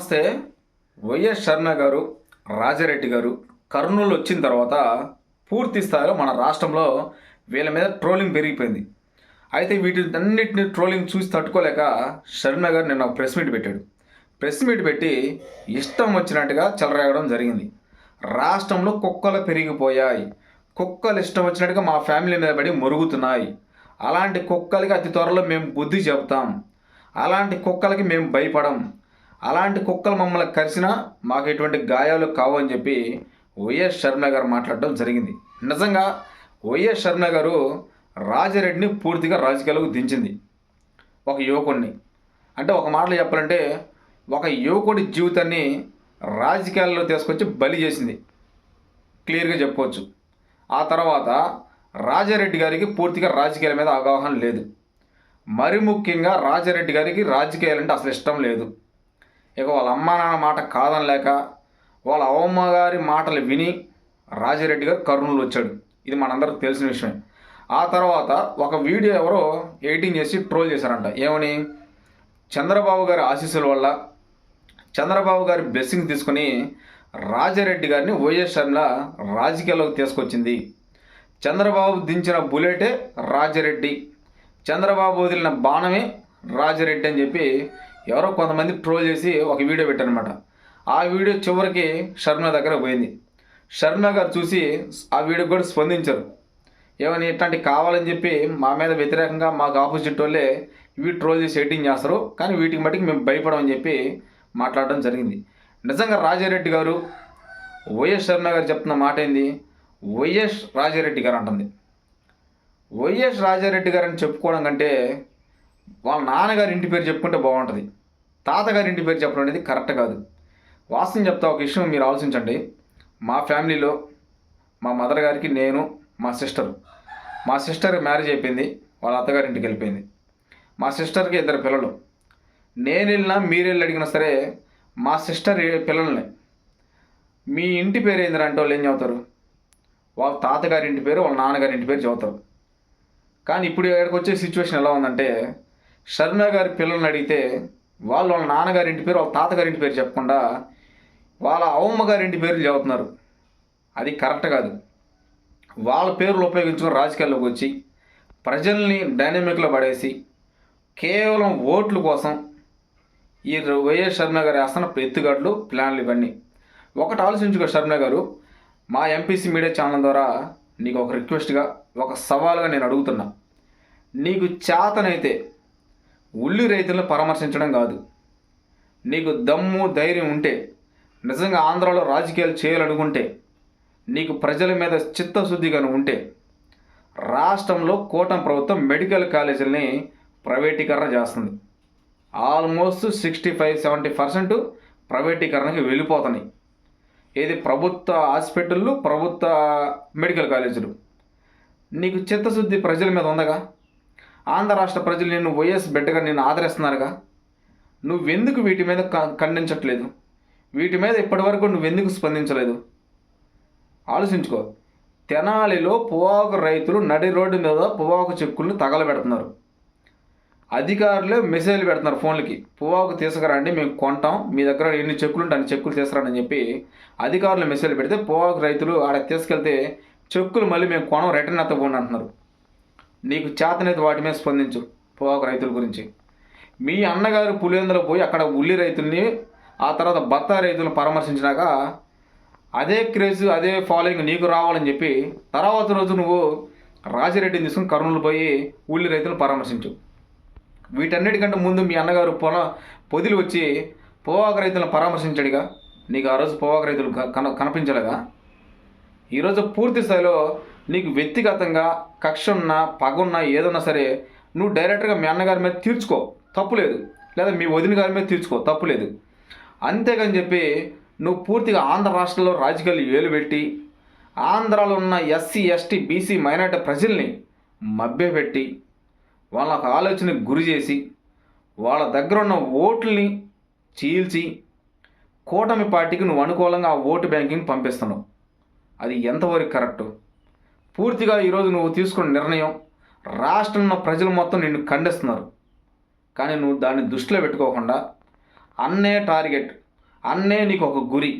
నమస్తే. వైఎస్ శర్మ గారు రాజారెడ్డి గారు కర్నూలు వచ్చిన తర్వాత పూర్తి స్థాయిలో మన రాష్ట్రంలో వీళ్ళ మీద ట్రోలింగ్ పెరిగిపోయింది. అయితే వీటినన్నిటిని ట్రోలింగ్ చూసి తట్టుకోలేక శర్మ గారు నిన్న ఒక ప్రెస్ మీట్ పెట్టాడు. ప్రెస్ మీట్ పెట్టి ఇష్టం వచ్చినట్టుగా చెలరేగడం జరిగింది. రాష్ట్రంలో కుక్కలు పెరిగిపోయాయి. కుక్కలు ఇష్టం వచ్చినట్టుగా మా ఫ్యామిలీ మీద పడి మురుగుతున్నాయి. అలాంటి కుక్కలకి అతి త్వరలో మేము బుద్ధి చెప్తాం అలాంటి కుక్కలకి మేము భయపడం. అలాంటి కుక్కలు మమ్మల్ని కలిసినా మాకు ఎటువంటి గాయాలు కావు అని చెప్పి వైఎస్ శర్మ గారు మాట్లాడడం జరిగింది. నిజంగా వైఎస్ శర్మ గారు రాజారెడ్డిని పూర్తిగా రాజకీయాలకు దించింది. ఒక యువకుడిని అంటే ఒక మాటలో చెప్పాలంటే ఒక యువకుడి జీవితాన్ని రాజకీయాల్లో తీసుకొచ్చి బలి చేసింది. క్లియర్గా చెప్పుకోవచ్చు. ఆ తర్వాత రాజారెడ్డి గారికి పూర్తిగా రాజకీయాల మీద అవగాహన లేదు. మరి ముఖ్యంగా రాజారెడ్డి గారికి రాజకీయాలంటే అసలు ఇష్టం లేదు. ఇక వాళ్ళ అమ్మా నాన్న మాట కాదనలేక వాళ్ళ అవమ్మగారి గారి మాటలు విని రాజిరెడ్డి గారు కర్నూలు వచ్చాడు. ఇది మనందరికి తెలిసిన విషయమే. ఆ తర్వాత ఒక వీడియో ఎవరో ఎడిటింగ్ చేసి ట్రోల్ చేశారంట. ఏమని? చంద్రబాబు గారి ఆశీస్సుల వల్ల చంద్రబాబు గారి బ్లెస్సింగ్ తీసుకుని రాజారెడ్డి గారిని వైఎస్ షర్మిల రాజకీయాల్లోకి తీసుకొచ్చింది. చంద్రబాబు దించిన బుల్లెటే రాజారెడ్డి. చంద్రబాబు వదిలిన బాణమే రాజారెడ్డి అని చెప్పి ఎవరో కొంతమంది ట్రోల్ చేసి ఒక వీడియో పెట్టారనమాట ఆ వీడియో చివరికి శర్మ దగ్గర పోయింది. శర్మ గారు చూసి ఆ వీడియో కూడా స్పందించారు. ఏమని ఇట్లాంటి కావాలని చెప్పి మా మీద వ్యతిరేకంగా మాకు ఆపోజిట్ వాళ్ళే ఇవి ట్రోల్ చేసి ఎడిటింగ్ చేస్తారు. కానీ వీటికి మట్టుకు మేము భయపడమని చెప్పి మాట్లాడడం జరిగింది. నిజంగా రాజారెడ్డి గారు వైఎస్ శర్మ గారు చెప్తున్న మాట ఏంది? వైఎస్ రాజారెడ్డి గారు అంటుంది. వైఎస్ రాజారెడ్డి గారు అని చెప్పుకోవడం కంటే వాళ్ళ నాన్నగారి ఇంటి పేరు చెప్పుకుంటే బాగుంటుంది. తాతగారి ఇంటి పేరు చెప్పడం అనేది కరెక్ట్ కాదు. వాస్తవం చెప్తా ఒక విషయం మీరు ఆలోచించండి. మా ఫ్యామిలీలో మా మదర్ గారికి నేను మా సిస్టర్. మా సిస్టర్ మ్యారేజ్ అయిపోయింది వాళ్ళ అత్తగారి ఇంటికి వెళ్ళిపోయింది. మా సిస్టర్కి ఇద్దరు పిల్లలు. నేను వెళ్ళినా మీరు వెళ్ళి అడిగినా సరే మా సిస్టర్ పిల్లల్ని. మీ ఇంటి పేరు ఏందిరా అంటే వాళ్ళు ఏం చదువుతారు? వాళ్ళ తాతగారి ఇంటి పేరు వాళ్ళ నాన్నగారి ఇంటి పేరు చదువుతారు. కానీ ఇప్పుడు ఇక్కడికి వచ్చే సిచ్యువేషన్ ఎలా ఉందంటే శర్మ గారి పిల్లల్ని అడిగితే వాళ్ళు వాళ్ళ నాన్నగారి ఇంటి పేరు వాళ్ళ తాతగారి ఇంటి పేరు చెప్పకుండా వాళ్ళ అవమ్మ గారి ఇంటి పేర్లు చెబుతున్నారు అది కరెక్ట్ కాదు. వాళ్ళ పేర్లు ఉపయోగించుకొని రాజకీయాల్లోకి వచ్చి ప్రజల్ని డైనమిక్లో పడేసి కేవలం ఓట్ల కోసం ఈ వైఎస్ శర్మ గారు వేస్తున్న ఎత్తుగడ్లు ప్లాన్లు ఇవన్నీ. ఒకటి ఆలోచించుకో శర్మ గారు మా ఎంపీసీ మీడియా ఛానల్ ద్వారా నీకు ఒక రిక్వెస్ట్గా ఒక సవాల్గా నేను అడుగుతున్నా. నీకు చేతనైతే ఉల్లి రైతులను పరామర్శించడం కాదు. నీకు దమ్ము ధైర్యం ఉంటే నిజంగా ఆంధ్రాలో రాజకీయాలు చేయాలనుకుంటే నీకు ప్రజల మీద చిత్తశుద్ధి కనుక ఉంటే రాష్ట్రంలో కూటమి ప్రభుత్వం మెడికల్ కాలేజీలని ప్రైవేటీకరణ చేస్తుంది. Almost sixty five seventy percent ప్రైవేటీకరణకి వెళ్ళిపోతున్నాయి. ఏది ప్రభుత్వ హాస్పిటళ్ళు ప్రభుత్వ మెడికల్ కాలేజీలు. నీకు చిత్తశుద్ధి ప్రజల మీద ఉందగా? ఆంధ్ర రాష్ట్ర ప్రజలు నిన్ను వైఎస్ బిడ్డగా నిన్ను ఆదరిస్తున్నారుగా. నువ్వెందుకు వీటి మీద క- ఖండించట్లేదు? వీటి మీద ఇప్పటివరకు నువ్వెందుకు స్పందించలేదు? ఆలోచించుకో. తెనాలిలో పొగాకు రైతులు నడి రోడ్డు మీద పొగాకు చెక్కులను తగలబెడుతున్నారు. అధికారులే మెసేజ్లు పెడుతున్నారు ఫోన్లకి. పొగాకు తీసుకురండి మేము కొంటాం. మీ దగ్గర ఎన్ని చెక్కులు ఉంటే అన్ని చెక్కులు తీసుకురండి అని చెప్పి అధికారులు మెసేజ్లు పెడితే పొగాకు రైతులు ఆడ తీసుకెళ్తే చెక్కులు మళ్ళీ మేము కొనం రిటర్న్ ఎత్తపోండి అంటున్నారు. నీకు చేతనైతే వాటి మీద స్పందించు పొగాకు రైతుల గురించి. మీ అన్నగారు పులివెందులో పోయి అక్కడ ఉల్లి రైతుల్ని ఆ తర్వాత బత్తా రైతులను పరామర్శించినాక అదే క్రేజ్ అదే ఫాలోయింగ్ నీకు రావాలని చెప్పి తర్వాత రోజు నువ్వు రాజిరెడ్డిని తీసుకుని కర్నూలు పోయి ఉల్లి రైతులను పరామర్శించు. వీటన్నిటికంటే ముందు మీ అన్నగారు పొల పొదిలి వచ్చి పోవాకు రైతులను పరామర్శించాడుగా. నీకు ఆ రోజు పొగాకు రైతులు కన కనిపించలేదా? ఈరోజు పూర్తి స్థాయిలో నీకు వ్యక్తిగతంగా కక్ష ఉన్నా పగ ఉన్నా ఏదన్నా సరే నువ్వు డైరెక్ట్గా మీ అన్నగారి మీద తీర్చుకో. తప్పులేదు లేదా. మీ వదిన గారి మీద తీర్చుకో. తప్పులేదు అంతేగాని చెప్పి నువ్వు పూర్తిగా ఆంధ్ర రాష్ట్రంలో రాజకీయాలు ఏలు పెట్టి ఆంధ్రాలో ఉన్న ఎస్సీ ఎస్టీ బీసీ మైనార్టీ ప్రజల్ని మభ్యపెట్టి వాళ్ళకు ఆలోచనకు గురి చేసి వాళ్ళ దగ్గర ఉన్న ఓట్లని చీల్చి కూటమి పార్టీకి నువ్వు అనుకూలంగా ఆ ఓటు బ్యాంకింగ్ పంపిస్తున్నావు. అది ఎంతవరకు కరెక్టు? పూర్తిగా ఈరోజు నువ్వు తీసుకున్న నిర్ణయం రాష్ట్రంలో ప్రజలు మొత్తం నిన్ను ఖండిస్తున్నారు. కానీ నువ్వు దాన్ని దృష్టిలో పెట్టుకోకుండా అన్నే టార్గెట్ అన్నే నీకు ఒక గురి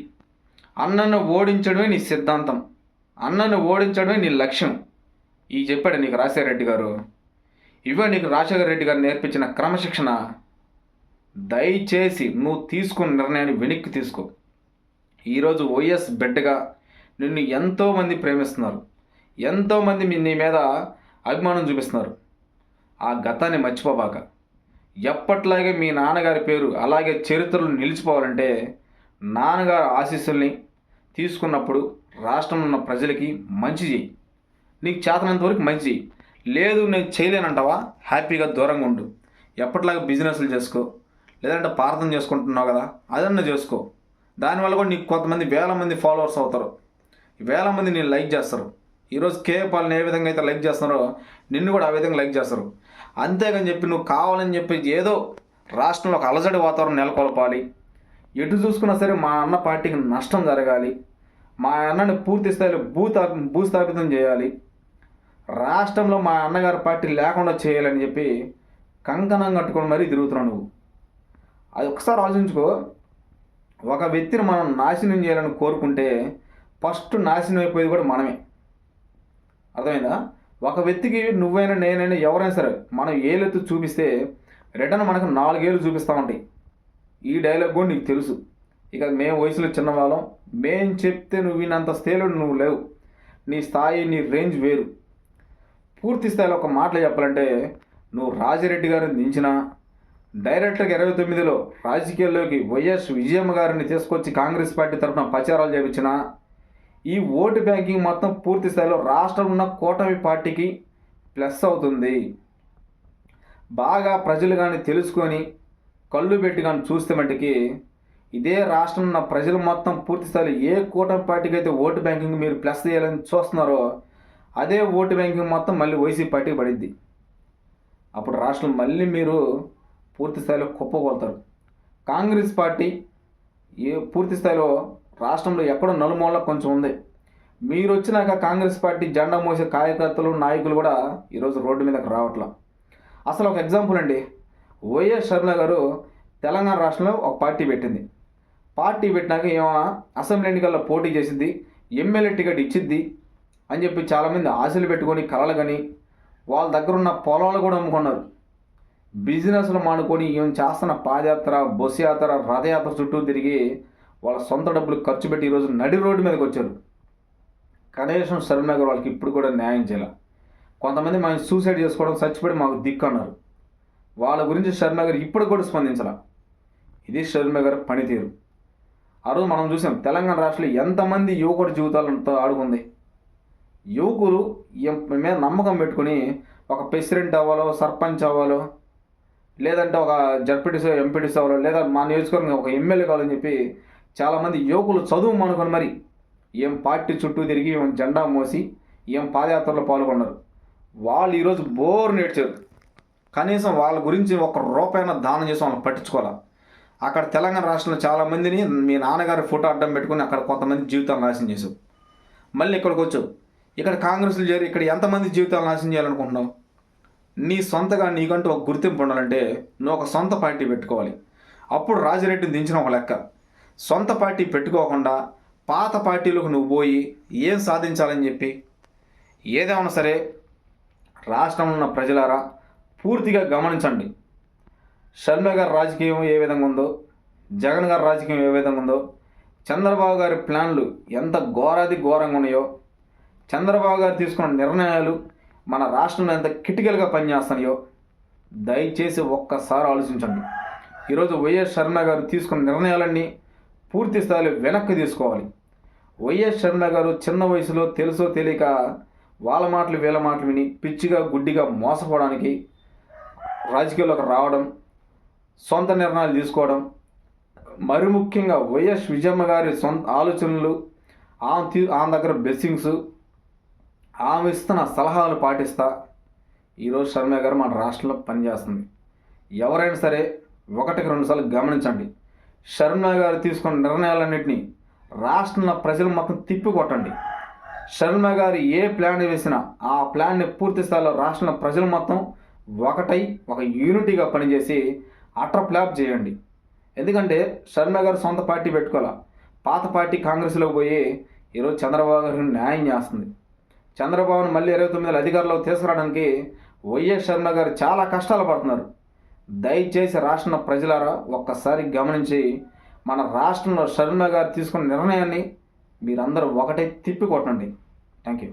అన్నను ఓడించడమే నీ సిద్ధాంతం అన్నను ఓడించడమే నీ లక్ష్యం. ఈ చెప్పాడు నీకు రాజశేఖర రెడ్డి గారు. ఇవే నీకు రాజశేఖర రెడ్డి గారు నేర్పించిన క్రమశిక్షణ. దయచేసి నువ్వు తీసుకున్న నిర్ణయాన్ని వెనక్కి తీసుకో. ఈరోజు వైఎస్ బిడ్డగా నిన్ను ఎంతోమంది ప్రేమిస్తున్నారు. ఎంతోమంది మీ నీ మీద అభిమానం చూపిస్తున్నారు. ఆ గతాన్ని మర్చిపోబాక. ఎప్పట్లాగే మీ నాన్నగారి పేరు అలాగే చరిత్రలు నిలిచిపోవాలంటే నాన్నగారి ఆశీస్సుల్ని తీసుకున్నప్పుడు రాష్ట్రంలో ఉన్న ప్రజలకి మంచి చేయి నీకు చేతనంత వరకు మంచి లేదు నేను చేయలేనంటావా? హ్యాపీగా దూరంగా ఉండు. ఎప్పట్లాగా బిజినెస్లు చేసుకో. లేదంటే ప్రార్థన చేసుకుంటున్నావు కదా అదన్నా చేసుకో. దానివల్ల కూడా నీకు కొంతమంది వేల మంది ఫాలోవర్స్ అవుతారు. వేల మంది నేను లైక్ చేస్తారు. ఈరోజు కేఏ పాలన ఏ విధంగా అయితే లైక్ చేస్తున్నారో నిన్ను కూడా ఆ విధంగా లైక్ చేస్తారు. అంతేగాని చెప్పి నువ్వు కావాలని చెప్పి ఏదో రాష్ట్రంలో ఒక అలజడి వాతావరణం నెలకొల్పాలి. ఎటు చూసుకున్నా సరే మా అన్న పార్టీకి నష్టం జరగాలి. మా అన్నని పూర్తి స్థాయిలో భూతా భూస్థాపితం చేయాలి. రాష్ట్రంలో మా అన్నగారి పార్టీ లేకుండా చేయాలని చెప్పి కంకణం కట్టుకొని మరీ తిరుగుతున్నావు నువ్వు. అది ఒకసారి ఆలోచించుకో. ఒక వ్యక్తిని మనం నాశనం చేయాలని కోరుకుంటే ఫస్ట్ నాశనం అయిపోయేది కూడా మనమే. అర్థమైందా? ఒక వ్యక్తికి నువ్వైనా నేనైనా ఎవరైనా సరే మనం ఏలెత్తు చూపిస్తే రిటర్న్ మనకు నాలుగేళ్ళు చూపిస్తూ ఉంటాయి. ఈ డైలాగ్ కూడా నీకు తెలుసు. ఇక మేము వయసులో చిన్నవాళ్ళం. మేం చెప్తే నువ్వు వినంత స్థాయిలో నువ్వు లేవు. నీ స్థాయి నీ రేంజ్ వేరు. పూర్తి స్థాయిలో ఒక మాటలు చెప్పాలంటే నువ్వు రాజిరెడ్డి గారిని దించినా డైరెక్ట్గా ఇరవై తొమ్మిదిలో రాజకీయాల్లోకి వైఎస్ విజయమ్మ గారిని తీసుకొచ్చి కాంగ్రెస్ పార్టీ తరఫున ప్రచారాలు చేపించినా ఈ ఓటు బ్యాంకింగ్ మొత్తం పూర్తి స్థాయిలో రాష్ట్రంలో ఉన్న కూటమి పార్టీకి ప్లస్ అవుతుంది. బాగా ప్రజలు కానీ తెలుసుకొని కళ్ళు పెట్టి కానీ చూస్తే మట్టుకి ఇదే రాష్ట్రం ఉన్న ప్రజలు మొత్తం పూర్తి స్థాయిలో ఏ కూటమి పార్టీకి అయితే ఓటు బ్యాంకింగ్ మీరు ప్లస్ చేయాలని చూస్తున్నారో అదే ఓటు బ్యాంకింగ్ మొత్తం మళ్ళీ వైసీపీ పార్టీకి పడిద్ది. అప్పుడు రాష్ట్రం మళ్ళీ మీరు పూర్తి స్థాయిలో కుప్పగొలుతారు కాంగ్రెస్ పార్టీ ఏ పూర్తి స్థాయిలో రాష్ట్రంలో ఎక్కడో నలుమూల కొంచెం ఉంది. మీరు వచ్చినాక కాంగ్రెస్ పార్టీ జెండా మోసే కార్యకర్తలు నాయకులు కూడా ఈరోజు రోడ్డు మీదకి రావట్లా. అసలు ఒక ఎగ్జాంపుల్ అండి. వైఎస్ షర్మిల గారు తెలంగాణ రాష్ట్రంలో ఒక పార్టీ పెట్టింది. పార్టీ పెట్టినాక ఏమో అసెంబ్లీ ఎన్నికల్లో పోటీ చేసింది ఎమ్మెల్యే టికెట్ ఇచ్చిద్ది అని చెప్పి చాలామంది ఆశలు పెట్టుకొని కలలు కానీ వాళ్ళ దగ్గర ఉన్న పొలాలు కూడా అమ్ముకున్నారు. బిజినెస్లు మానుకొని ఏం చేస్తున్న పాదయాత్ర బస్సు యాత్ర రథయాత్ర చుట్టూ తిరిగి వాళ్ళ సొంత డబ్బులు ఖర్చు పెట్టి ఈరోజు నడి రోడ్డు మీదకి వచ్చారు. కనీసం శర్మ వాళ్ళకి ఇప్పుడు కూడా న్యాయం చేయాలి. కొంతమంది మనం సూసైడ్ చేసుకోవడం చచ్చిపోయి మాకు దిక్కు అన్నారు. వాళ్ళ గురించి శర్మ గారు ఇప్పుడు కూడా స్పందించాల. ఇది శర్మ గారి పనితీరు. ఆ రోజు మనం చూసాం తెలంగాణ రాష్ట్రంలో ఎంతమంది యువకుడి జీవితాలతో ఆడుకుంది. యువకులు మీద నమ్మకం పెట్టుకుని ఒక ప్రెసిడెంట్ అవ్వాలో సర్పంచ్ అవ్వాలో లేదంటే ఒక జడ్పీటీసీ ఎంపీటీసీ అవ్వాలో లేదా మా నియోజకవర్గం ఒక ఎమ్మెల్యే కావాలని చెప్పి చాలామంది యువకులు చదువు మానుకొని మరి ఏం పార్టీ చుట్టూ తిరిగి ఏం జెండా మోసి ఏం పాదయాత్రలో పాల్గొన్నారు. వాళ్ళు ఈరోజు బోర్ నేర్చారు. కనీసం వాళ్ళ గురించి ఒక రూపాయన దానం చేసి వాళ్ళని పట్టించుకోవాలి? అక్కడ తెలంగాణ రాష్ట్రంలో చాలామందిని మీ నాన్నగారి ఫోటో అడ్డం పెట్టుకుని అక్కడ కొంతమంది జీవితాలు నాశనం చేసావు మళ్ళీ ఇక్కడికి వచ్చావు. ఇక్కడ కాంగ్రెస్లు చేరి ఇక్కడ ఎంతమంది జీవితాలు నాశనం చేయాలనుకుంటున్నావు? నీ సొంతగా నీకంటూ ఒక గుర్తింపు ఉండాలంటే నువ్వు ఒక సొంత పార్టీ పెట్టుకోవాలి. అప్పుడు రాజిరెడ్డిని దించిన ఒక లెక్క. సొంత పార్టీ పెట్టుకోకుండా పాత పార్టీలకు నువ్వు పోయి ఏం సాధించాలని చెప్పి? ఏదేమన్నా సరే రాష్ట్రంలో ఉన్న ప్రజలారా పూర్తిగా గమనించండి. షర్మ గారి రాజకీయం ఏ విధంగా ఉందో జగన్ గారి రాజకీయం ఏ విధంగా ఉందో చంద్రబాబు గారి ప్లాన్లు ఎంత ఘోరాది ఘోరంగా ఉన్నాయో చంద్రబాబు గారు తీసుకున్న నిర్ణయాలు మన రాష్ట్రంలో ఎంత క్రిటికల్గా పనిచేస్తున్నాయో దయచేసి ఒక్కసారి ఆలోచించండి. ఈరోజు వైఎస్ శర్మ గారు తీసుకున్న నిర్ణయాలన్నీ పూర్తి స్థాయిలో వెనక్కి తీసుకోవాలి. వైఎస్ షర్మిల గారు చిన్న వయసులో తెలుసో తెలియక వాళ్ళ మాటలు వీళ్ళ మాటలు విని పిచ్చిగా గుడ్డిగా మోసపోవడానికి రాజకీయాల్లోకి రావడం సొంత నిర్ణయాలు తీసుకోవడం మరి ముఖ్యంగా వైఎస్ విజయమ్మ గారి సొంత ఆలోచనలు ఆమె తీ ఆమె దగ్గర బ్లెస్సింగ్స్ ఆమె ఇస్తున్న సలహాలు పాటిస్తా. ఈరోజు శర్మ గారు మన రాష్ట్రంలో పనిచేస్తుంది. ఎవరైనా సరే ఒకటికి రెండుసార్లు గమనించండి. శర్మ గారు తీసుకున్న నిర్ణయాలన్నింటినీ రాష్ట్రంలో ప్రజలు మొత్తం తిప్పి కొట్టండి శర్మ గారు ఏ ప్లాన్ వేసినా ఆ ప్లాన్ని పూర్తి స్థాయిలో రాష్ట్రంలో ప్రజలు మొత్తం ఒకటై ఒక యూనిటీగా పనిచేసి అటర్ ప్లాప్ చేయండి. ఎందుకంటే శర్మ గారు సొంత పార్టీ పెట్టుకోవాలా? పాత పార్టీ కాంగ్రెస్లోకి పోయి ఈరోజు చంద్రబాబు గారు న్యాయం చేస్తుంది. చంద్రబాబును మళ్ళీ ఇరవై తొమ్మిదిలో అధికారులకు తీసుకురావడానికి వైఎస్ శర్మ గారు చాలా కష్టాలు పడుతున్నారు. దయచేసి రాష్ట్ర ప్రజలారా ఒక్కసారి గమనించి మన రాష్ట్రంలో షర్మిల గారు తీసుకున్న నిర్ణయాన్ని మీరందరూ ఒకటే తిప్పి కొట్టండి. Thank you